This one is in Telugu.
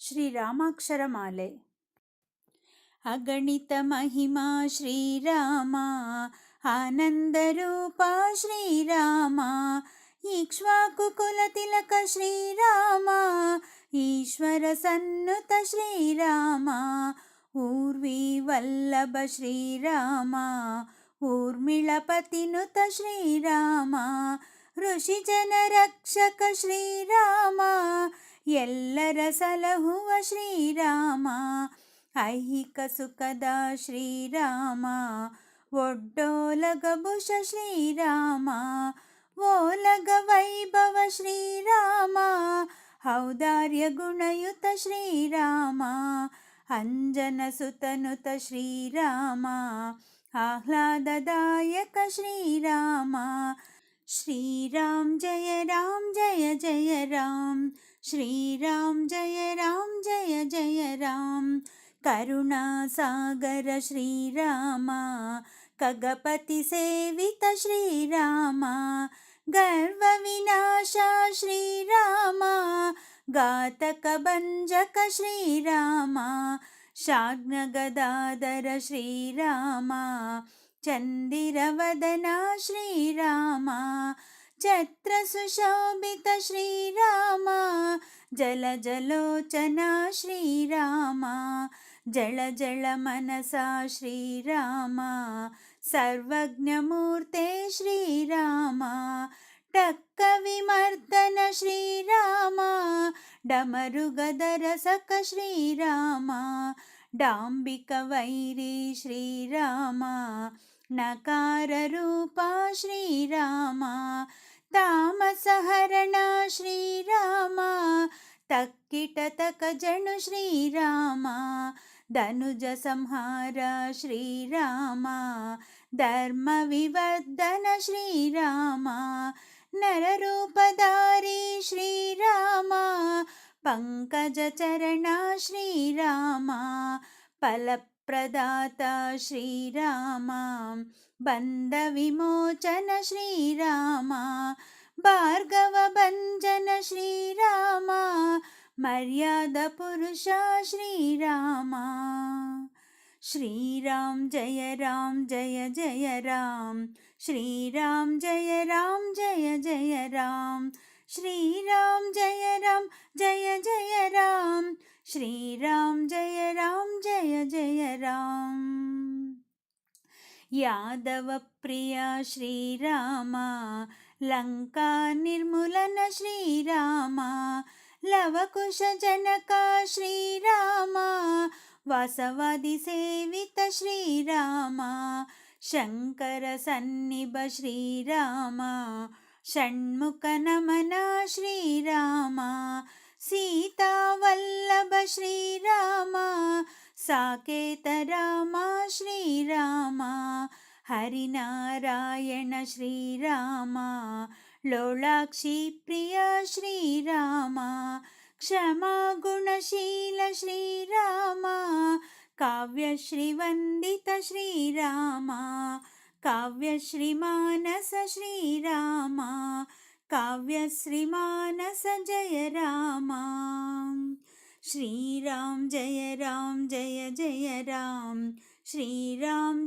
శ్రీరామాక్షరమాలే. అగణిత మహిమా శ్రీరామ ఆనందరూప శ్రీరామ ఇక్ష్వాకు కుల తిలక శ్రీరామ ఈశ్వర సన్నుత శ్రీరామ ఊర్వీ వల్లభ ಎಲ್ಲರ ಸಲಹುವ ಶ್ರೀರಾಮ ಐಹಿಕ ಸುಖದ ಶ್ರೀರಾಮ ಒಡ್ಡೋಲಗಭುಷ ಶ್ರೀರಾಮ ಓಲಗ ವೈಭವ ಶ್ರೀರಾಮ ಹೌದಾರ್ಯ ಗುಣಯುತ ಶ್ರೀರಾಮ ಅಂಜನ ಸುತನುತ ಶ್ರೀರಾಮ ಆಹ್ಲಾದದಾಯಕ ಶ್ರೀರಾಮ ಶ್ರೀರಾಮ್ ಜಯ ರಾಮ್ ಜಯ ಜಯ ರಾಮ್ श्रीराम जय राम जय जय राम। करुणासागर श्रीराम गगपतिसेवित श्रीरामा गर्वविनाशा श्रीरामा गातकभञ्जक श्रीरामा शाग्नगदाधर श्रीरामा चन्दिरवदना श्रीरामा चत्र सुशोभितश्रीराम जल जलोचना श्रीराम जल जलमनसा श्रीराम सर्वज्ञमूर्ते श्रीराम टक्कविमर्दन श्रीराम डमरुगदरसक श्रीराम डाम्बिकवैरी श्रीराम नकाररूपा श्रीरामा టక్క విమర్దన శ్రీరామ డమరుగదర సక శ్రీరామ డాంబిక వైరి శ్రీరామ నకారరూప శ్రీరామ తామసహరణ శ్రీరామ తక్కిట తక జను శ్రీరామ ధనుజ సంహార శ్రీరామ మర్యాద పురుష శ్రీరామ. శ్రీరామ్ జయ రామ్ జయ జయ రామ్. శ్రీరామ్ జయ రామ్ జయ జయ రామ్. శ్రీరామ్ జయ రామ్ జయ జయ రామ్. శ్రీరామ్ జయ రామ్ జయ జయ రామ్. యాదవ ప్రియ శ్రీరామ. లంకా నిర్మూలన శ్రీరామ. लवकुशजनका श्रीरामा। वासवादिसेवित श्रीरामा। शङ्करसन्निभ श्रीरामा। षण्मुखनमना श्रीरामा। सीतावल्लभ श्रीरामा। साकेतरामा श्रीरामा। हरिनारायण श्रीरामा। లోలాక్షి ప్రియ శ్రీరామ క్షమా గుణశీల శ్రీరామ కావ్యశ్రీవందిత శ్రీరామ కావ్యశ్రీమానస శ్రీరామ కావ్యశ్రీమానస జయ రామ శ్రీరామ్ జయ రామ్ జయ జయ రామ్ శ్రీరామ్